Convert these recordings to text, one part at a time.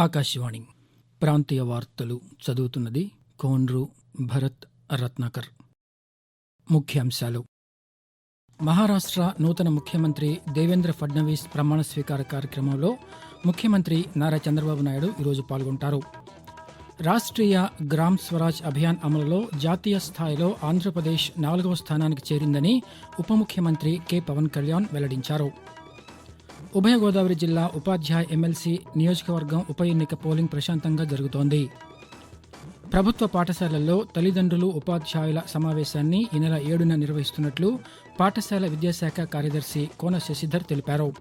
ఆకాశవాణి ప్రాంతీయ వార్తలు చదువుతున్నది కోన్రు భరత్ రత్నాకర్. ముఖ్యాంశాలు. మహారాష్ట్ర నూతన ముఖ్యమంత్రి దేవేంద్ర ఫడ్నవీస్ ప్రమాణ స్వీకార కార్యక్రమంలో ముఖ్యమంత్రి నారా చంద్రబాబు నాయుడు ఈరోజు పాల్గొంటారు. రాష్ట్రీయ గ్రామ్ స్వరాజ్ అభియాన్ అమలులో జాతీయ స్థాయిలో ఆంధ్రప్రదేశ్ నాలుగవ స్థానానికి చేరిందని ఉప ముఖ్యమంత్రి కె. పవన్ కళ్యాణ్ వెల్లడించారు. ఉభయ గోదావరి జిల్లా ఉపాధ్యాయ ఎమ్మెల్సీ నియోజకవర్గం ఉప ఎన్నిక పోలింగ్ ప్రశాంతంగా జరుగుతోంది. ప్రభుత్వ పాఠశాలల్లో తల్లిదండ్రులు ఉపాధ్యాయుల సమావేశాన్ని ఈ నెల ఏడున నిర్వహిస్తున్నట్లు పాఠశాల విద్యాశాఖ కార్యదర్శి కోన శశిధర్ తెలిపారు.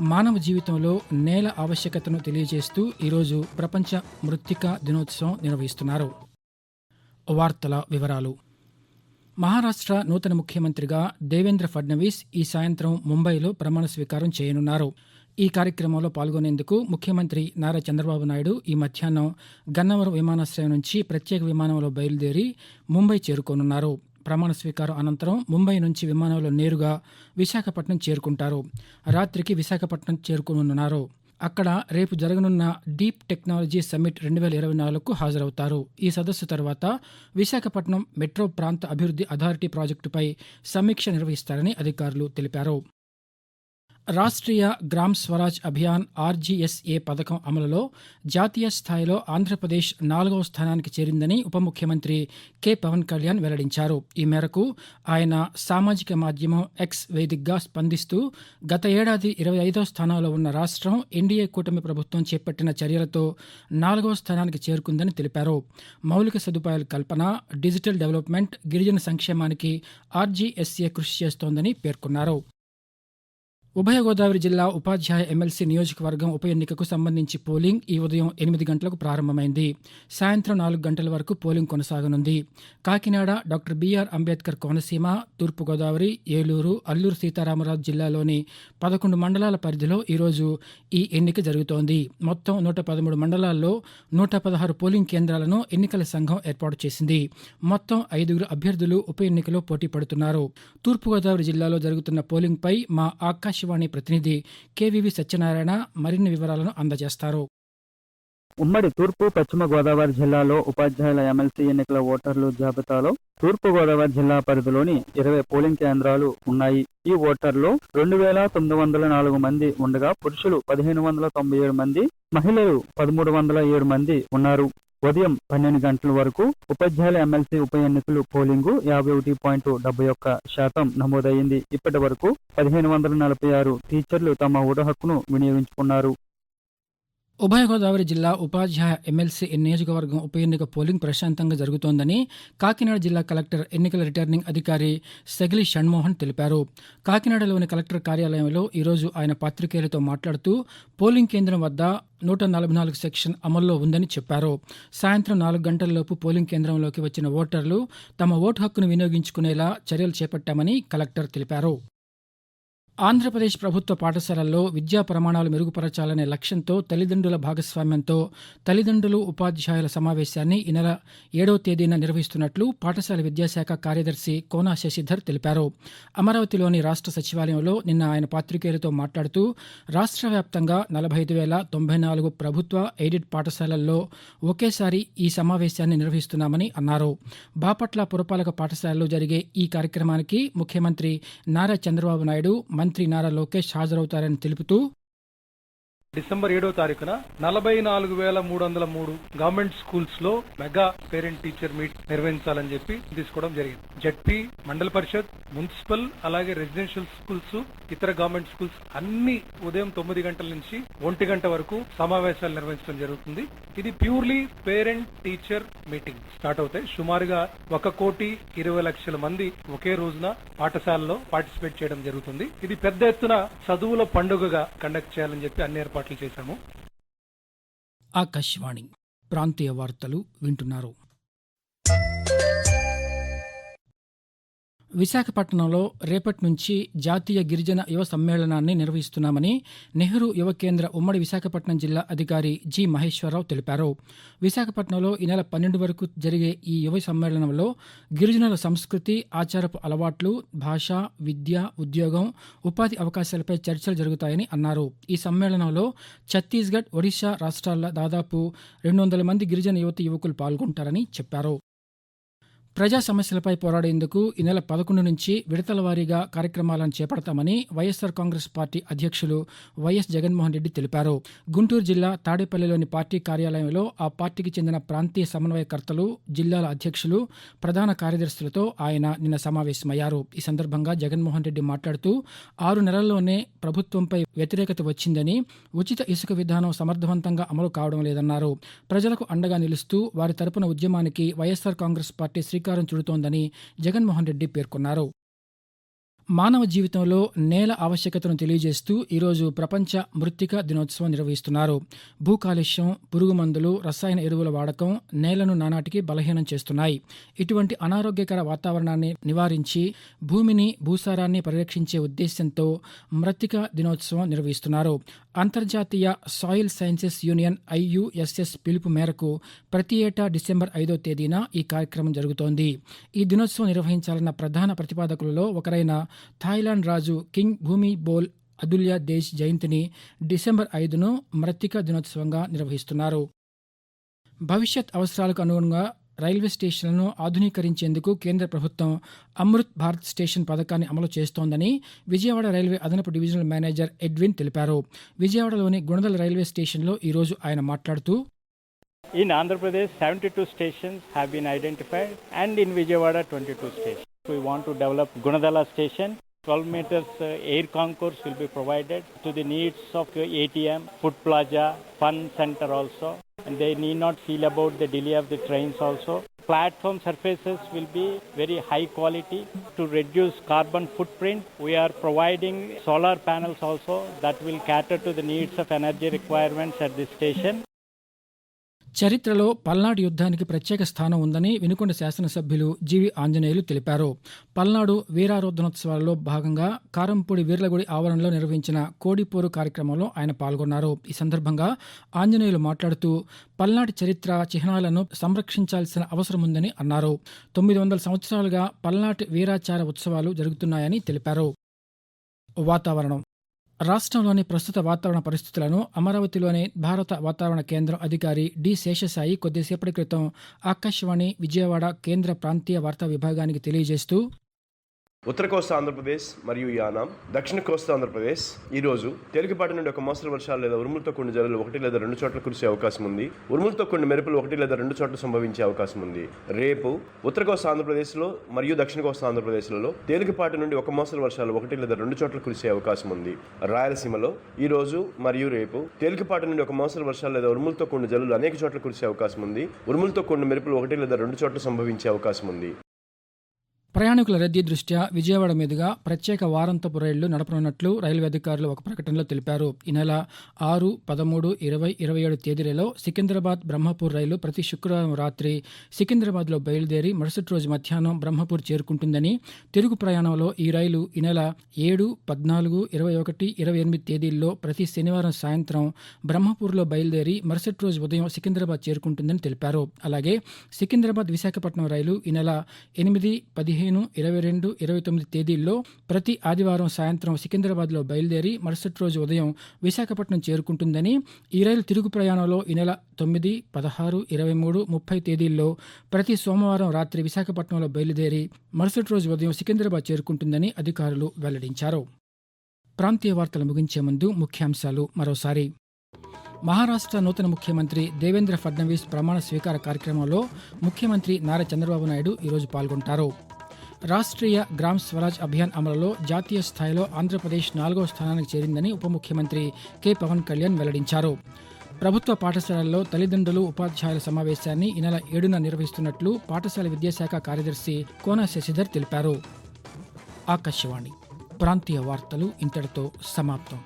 మానవ జీవితంలో నేల ఆవశ్యకతను తెలియజేస్తూ ఈరోజు ప్రపంచ మృత్తికా దినోత్సవం నిర్వహిస్తున్నారు. వార్తల వివరాలు. మహారాష్ట్ర నూతన ముఖ్యమంత్రిగా దేవేంద్ర ఫడ్నవీస్ ఈ సాయంత్రం ముంబైలో ప్రమాణ స్వీకారం చేయనున్నారు. ఈ కార్యక్రమంలో పాల్గొనేందుకు ముఖ్యమంత్రి నారా చంద్రబాబు నాయుడు ఈ మధ్యాహ్నం గన్నవరం విమానాశ్రయం నుంచి ప్రత్యేక విమానంలో బయలుదేరి ముంబై చేరుకోనున్నారు. ప్రమాణ స్వీకారం అనంతరం ముంబై నుంచి విమానంలో నేరుగా విశాఖపట్నం చేరుకుంటారు. రాత్రికి విశాఖపట్నం చేరుకోనున్నారు. అక్కడ రేపు జరగనున్న డీప్ టెక్నాలజీ సమ్మిట్ రెండు వేల ఇరవై నాలుగుకు హాజరవుతారు. ఈ సదస్సు తర్వాత విశాఖపట్నం మెట్రో ప్రాంత అభివృద్ధి అథారిటీ ప్రాజెక్టుపై సమీక్ష నిర్వహిస్తారని అధికారులు తెలిపారు. రాష్ట్రీయ గ్రామ్ స్వరాజ్ అభియాన్ ఆర్జీఎస్ఏ పథకం అమలులో జాతీయ స్థాయిలో ఆంధ్రప్రదేశ్ నాలుగవ స్థానానికి చేరిందని ఉప ముఖ్యమంత్రి కె పవన్ కళ్యాణ్ వెల్లడించారు. ఈ మేరకు ఆయన సామాజిక మాధ్యమం ఎక్స్ వేదికగా స్పందిస్తూ గత ఏడాది ఇరవై ఐదవ స్థానంలో ఉన్న రాష్ట్రం ఎన్డీఏ కూటమి ప్రభుత్వం చేపట్టిన చర్యలతో నాలుగవ స్థానానికి చేరుకుందని తెలిపారు. మౌలిక సదుపాయాల కల్పన డిజిటల్ డెవలప్మెంట్ గిరిజన సంక్షేమానికి ఆర్జీఎస్ఏ కృషి చేస్తోందని పేర్కొన్నారు. ఉభయ గోదావరి జిల్లా ఉపాధ్యాయ ఎమ్మెల్సీ నియోజకవర్గం ఉప ఎన్నికకు సంబంధించి పోలింగ్ ఈ ఉదయం ఎనిమిది గంటలకు ప్రారంభమైంది. సాయంత్రం నాలుగు గంటల వరకు polling కొనసాగనుంది. Kakinada doctor B R Ambedkar Konaseema Toorpu Godavari Eluru Alluri Sitaramaraju జిల్లాలోని పదకొండు మండలాల పరిధిలో ఈరోజు ఈ ఎన్నిక జరుగుతోంది. మొత్తం నూట పదమూడు మండలాల్లో నూట పదహారు పోలింగ్ కేంద్రాలను ఎన్నికల సంఘం ఏర్పాటు చేసింది. మొత్తం ఐదుగురు అభ్యర్థులు ఉప ఎన్నికలో పోటీ పడుతున్నారు. తూర్పుగోదావరి జిల్లాలో జరుగుతున్న పోలింగ్పై మా ఆకాశవాణి ప్రతినిధి కేవీవి సత్యనారాయణ మరిన్ని వివరాలను అందజేస్తారు. ఉమ్మడి తూర్పు పశ్చిమ గోదావరి జిల్లాలో ఉపాధ్యాయుల ఎమ్మెల్సీ ఎన్నికల ఓటర్లు జాబితాలో తూర్పు గోదావరి జిల్లా పరిధిలోని ఇరవై పోలింగ్ కేంద్రాలు ఉన్నాయి. ఈ ఓటర్లు రెండు వేల తొమ్మిది వందల నాలుగు మంది ఉండగా పురుషులు పదిహేను వందల తొంభై ఏడు మంది మహిళలు పదమూడు వందల ఏడు మంది ఉన్నారు. ఉదయం పన్నెండు గంటల వరకు ఉపాధ్యాయుల ఎమ్మెల్సీ ఉప ఎన్నికలు పోలింగు యాభై ఒకటి పాయింట్ డెబ్బై ఒక్క శాతం నమోదయ్యింది. ఇప్పటి వరకు పదిహేను వందల నలభై ఆరు టీచర్లు తమ ఓటు హక్కును వినియోగించుకున్నారు. ఉభయ గోదావరి జిల్లా ఉపాధ్యాయ ఎమ్మెల్సీ నియోజకవర్గం ఉప ఎన్నిక పోలింగ్ ప్రశాంతంగా జరుగుతోందని కాకినాడ జిల్లా కలెక్టర్ ఎన్నికల రిటర్నింగ్ అధికారి సెగిలి షణ్మోహన్ తెలిపారు. కాకినాడలోని కలెక్టర్ కార్యాలయంలో ఈరోజు ఆయన పాత్రికేయులతో మాట్లాడుతూ పోలింగ్ కేంద్రం వద్ద నూట నలభై నాలుగు సెక్షన్ అమల్లో ఉందని చెప్పారు. సాయంత్రం నాలుగు గంటలలోపు పోలింగ్ కేంద్రంలోకి వచ్చిన ఓటర్లు తమ ఓటు హక్కును వినియోగించుకునేలా చర్యలు చేపట్టామని కలెక్టర్ తెలిపారు. ఆంధ్రప్రదేశ్ ప్రభుత్వ పాఠశాలల్లో విద్యా ప్రమాణాలు మెరుగుపరచాలనే లక్ష్యంతో తల్లిదండ్రుల భాగస్వామ్యంతో తల్లిదండ్రులు ఉపాధ్యాయుల సమావేశాన్ని ఈ నెల ఏడో తేదీన నిర్వహిస్తున్నట్లు పాఠశాల విద్యాశాఖ కార్యదర్శి కోనా శశిధర్ తెలిపారు. అమరావతిలోని రాష్ట్ర సచివాలయంలో నిన్న ఆయన పాత్రికేయులతో మాట్లాడుతూ రాష్ట్ర వ్యాప్తంగా నలభై ఐదు వేల తొంభై నాలుగు ప్రభుత్వ ఎయిడెడ్ పాఠశాలల్లో ఒకేసారి ఈ సమావేశాన్ని నిర్వహిస్తున్నామని అన్నారు. బాపట్ల పురపాలక పాఠశాలలో జరిగే ఈ కార్యక్రమానికి ముఖ్యమంత్రి నారా చంద్రబాబు నాయుడు మంత్రి నారా లోకేష్ హాజరవుతారని తెలుపుతూ డిసెంబర్ ఏడో తారీఖున నలభై నాలుగు వేల మూడు వందల మూడు గవర్నమెంట్ స్కూల్స్లో మెగా పేరెంట్ టీచర్ మీట్ నిర్వహించాలని చెప్పి తీసుకోవడం జరిగింది. జడ్పీ మండల పరిషత్ మున్సిపల్ అలాగే రెసిడెన్షియల్ స్కూల్స్ ఇతర గవర్నమెంట్ స్కూల్స్ అన్ని ఉదయం తొమ్మిది గంటల నుంచి ఒంటి గంట వరకు సమావేశాలు నిర్వహించడం జరుగుతుంది. ఇది purely parent teacher meeting start అవుతాయి. సుమారుగా ఒక కోటి ఇరవై లక్షల మంది ఒకే రోజున పాఠశాలలో పార్టిసిపేట్ చేయడం జరుగుతుంది. ఇది పెద్ద ఎత్తున చదువుల పండుగగా కండక్ట్ చేయాలని చెప్పి అన్ని ఏర్పాట్లు చేశాము. ఆకాశవాణి ప్రాంతీయ వార్తలు వింటున్నారు. విశాఖపట్నంలో రేపటి నుంచి జాతీయ గిరిజన యువ సమ్మేళనాన్ని నిర్వహిస్తున్నామని నెహ్రూ యువ కేంద్ర ఉమ్మడి విశాఖపట్నం జిల్లా అధికారి జి మహేశ్వరరావు తెలిపారు. విశాఖపట్నంలో ఈ నెల పన్నెండు వరకు జరిగే ఈ యువ సమ్మేళనంలో గిరిజనుల సంస్కృతి ఆచారపు అలవాట్లు భాష విద్య ఉద్యోగం ఉపాధి అవకాశాలపై చర్చలు జరుగుతాయని అన్నారు. ఈ సమ్మేళనంలో ఛత్తీస్గఢ్ ఒడిశా రాష్ట్రాల దాదాపు రెండు వందల మంది గిరిజన యువతి యువకులు పాల్గొంటారని చెప్పారు. ప్రజా సమస్యలపై పోరాడేందుకు ఈ నెల పదకొండు నుంచి విడతల వారీగా కార్యక్రమాలను చేపడతామని వైఎస్సార్ కాంగ్రెస్ పార్టీ అధ్యక్షులు వైఎస్ జగన్మోహన్ రెడ్డి తెలిపారు. గుంటూరు జిల్లా తాడేపల్లిలోని పార్టీ కార్యాలయంలో ఆ పార్టీకి చెందిన ప్రాంతీయ సమన్వయకర్తలు జిల్లాల అధ్యక్షులు ప్రధాన కార్యదర్శులతో ఆయన నిన్న సమావేశమయ్యారు. ఈ సందర్భంగా జగన్మోహన్ రెడ్డి మాట్లాడుతూ ఆరు నెలల్లోనే ప్రభుత్వంపై వ్యతిరేకత వచ్చిందని ఉచిత ఇసుక విధానం సమర్థవంతంగా అమలు కావడం లేదన్నారు. ప్రజలకు అండగా నిలుస్తూ వారి తరపున ఉద్యమానికి వైఎస్సార్ కాంగ్రెస్ పార్టీ శ్రీకారం చుడుతోందని జగన్మోహన్ రెడ్డి పేర్కొన్నారు. మానవ జీవితంలో నేల ఆవశ్యకతను తెలియజేస్తూ ఈరోజు ప్రపంచ మృత్తిక దినోత్సవం నిర్వహిస్తున్నారు. భూ కాలుష్యం పురుగు మందులు రసాయన ఎరువుల వాడకం నేలను నానాటికి బలహీనం చేస్తున్నాయి. ఇటువంటి అనారోగ్యకర వాతావరణాన్ని నివారించి భూమిని భూసారాన్ని పరిరక్షించే ఉద్దేశంతో మృత్తిక దినోత్సవం నిర్వహిస్తున్నారు. అంతర్జాతీయ సాయిల్ సైన్సెస్ యూనియన్ ఐయుఎస్ఎస్ పిలుపు మేరకు ప్రతి ఏటా డిసెంబర్ ఐదో తేదీన ఈ కార్యక్రమం జరుగుతోంది. ఈ దినోత్సవం నిర్వహించాలన్న ప్రధాన ప్రతిపాదకులలో ఒకరైన థాయిలాండ్ రాజు కింగ్ భూమి బోల్ అదుల్యా దేశ్ జయంతిని డిసెంబర్ ఐదును మృతికా దినోత్సవంగా నిర్వహిస్తున్నారు భవిష్యత్ అవసరాలకు అనుగుణంగా రైల్వే స్టేషన్లను ఆధునీకరించేందుకు కేంద్ర ప్రభుత్వం అమృత్ భారత్ స్టేషన్ పథకాన్ని అమలు చేస్తోందని విజయవాడ రైల్వే అదనపు డివిజనల్ మేనేజర్ ఎడ్విన్ తెలిపారు విజయవాడలోని గుణదల రైల్వే స్టేషన్లో ఈరోజు ఆయన మాట్లాడుతూ In Andhra Pradesh, 72 stations have been identified, and in Vijayawada, 22 stations. We want to develop Gunadala station. 12 meters uh, air concourse will be provided to the needs of ATM, food plaza, fun center also. And they need not feel about the delay of the trains also. Platform surfaces will be very high quality to reduce carbon footprint. We are providing solar panels also that will cater to the needs of energy requirements at this station. చరిత్రలో పల్నాడు యుద్ధానికి ప్రత్యేక స్థానం ఉందని వినుకొండ శాసనసభ్యులు జీవి ఆంజనేయులు తెలిపారు. పల్నాడు వీరారోధనోత్సవాలలో భాగంగా కారంపూడి వీర్లగుడి ఆవరణలో నిర్వహించిన కోడిపోరు కార్యక్రమంలో ఆయన పాల్గొన్నారు. ఈ సందర్భంగా ఆంజనేయులు మాట్లాడుతూ పల్నాటి చరిత్ర చిహ్నాలను సంరక్షించాల్సిన అవసరం ఉందని అన్నారు. తొమ్మిది వందల సంవత్సరాలుగా పల్నాటి వీరాచార ఉత్సవాలు జరుగుతున్నాయని తెలిపారు. వాతావరణం రాష్ట్రంలోని ప్రస్తుత వాతావరణ పరిస్థితులను అమరావతిలోని భారత వాతావరణ కేంద్రం అధికారి డి శేషసాయి కొద్దిసేపటి క్రితం ఆకాశవాణి విజయవాడ కేంద్ర ప్రాంతీయ వార్తా విభాగానికి తెలియజేస్తూ ఉత్తర కోస్తా ఆంధ్రప్రదేశ్ మరియు యానాం దక్షిణ కోస్తా ఆంధ్రప్రదేశ్. ఈ రోజు తేలికపాటి నుండి ఒక మోస్తరు వర్షాలు లేదా ఉరుములతో కొన్ని జల్లులు ఒకటి లేదా రెండు చోట్ల కురిసే అవకాశం ఉంది. ఉరుములతో కొన్ని మెరుపులు ఒకటి లేదా రెండు చోట్ల సంభవించే అవకాశం ఉంది. రేపు ఉత్తర కోస్తా ఆంధ్రప్రదేశ్లో మరియు దక్షిణ కోస్తా ఆంధ్రప్రదేశ్లలో తేలికపాటి నుండి ఒక మోస్తరు వర్షాలు ఒకటి లేదా రెండు చోట్ల కురిసే అవకాశం ఉంది. రాయలసీమలో ఈ రోజు మరియు రేపు తేలికపాటి నుండి ఒక మోస్తరు వర్షాలు లేదా ఉరుములతో కొన్ని జల్లులు అనేక చోట్ల కురిసే అవకాశం ఉంది. ఉరుములతో కొన్ని మెరుపులు ఒకటి లేదా రెండు చోట్ల సంభవించే అవకాశం ఉంది. ప్రయాణికుల రద్దీ దృష్ట్యా విజయవాడ మీదుగా ప్రత్యేక వారంతపు రైళ్ళు నడపనున్నట్లు రైల్వే అధికారులు ఒక ప్రకటనలో తెలిపారు. ఈ నెల ఆరు పదమూడు ఇరవై ఇరవై ఏడు తేదీలలో సికింద్రాబాద్ బ్రహ్మపూర్ రైలు ప్రతి శుక్రవారం రాత్రి సికింద్రాబాద్లో బయలుదేరి మరుసటి రోజు మధ్యాహ్నం బ్రహ్మపూర్ చేరుకుంటుందని తిరుగు ప్రయాణంలో ఈ రైలు ఈ నెల ఏడు పద్నాలుగు ఇరవై ఒకటి ఇరవై ఎనిమిది తేదీల్లో ప్రతి శనివారం సాయంత్రం బ్రహ్మపూర్లో బయలుదేరి మరుసటి రోజు ఉదయం సికింద్రాబాద్ చేరుకుంటుందని తెలిపారు. అలాగే సికింద్రాబాద్ విశాఖపట్నం రైలు ఈ నెల ఎనిమిది పదిహేను ఇరవై రెండు ఇరవై తొమ్మిది తేదీల్లో ప్రతి ఆదివారం సాయంత్రం సికింద్రాబాద్లో బయలుదేరి మరుసటి రోజు ఉదయం విశాఖపట్నం చేరుకుంటుందని ఈ రైలు తిరుగు ప్రయాణంలో ఈ నెల తొమ్మిది పదహారు ఇరవై మూడు ముప్పై తేదీల్లో ప్రతి సోమవారం రాత్రి విశాఖపట్నంలో బయలుదేరి మరుసటి రోజు ఉదయం సికింద్రాబాద్ చేరుకుంటుందని అధికారులు వెల్లడించారు. ప్రాంతీయ వార్తలు ముగించే ముందు ముఖ్యాంశాలు మరోసారి. మహారాష్ట్ర నూతన ముఖ్యమంత్రి దేవేంద్ర ఫడ్నవీస్ ప్రమాణ స్వీకార కార్యక్రమంలో ముఖ్యమంత్రి నారా చంద్రబాబు నాయుడు ఈరోజు పాల్గొంటారు. రాష్ట్రీయ గ్రామ్ స్వరాజ్ అభియాన్ అమలులో జాతీయ స్థాయిలో ఆంధ్రప్రదేశ్ నాలుగో స్థానానికి చేరిందని ఉప ముఖ్యమంత్రి కె. పవన్ కళ్యాణ్ వెల్లడించారు. ప్రభుత్వ పాఠశాలల్లో తల్లిదండ్రులు ఉపాధ్యాయుల సమావేశాన్ని ఈ నెల ఏడున నిర్వహిస్తున్నట్లు పాఠశాల విద్యాశాఖ కార్యదర్శి కోన శశిధర్ తెలిపారు. ఆకాశవాణి. ప్రాంతీయ వార్తలు ఇంతటితో సమాప్తం.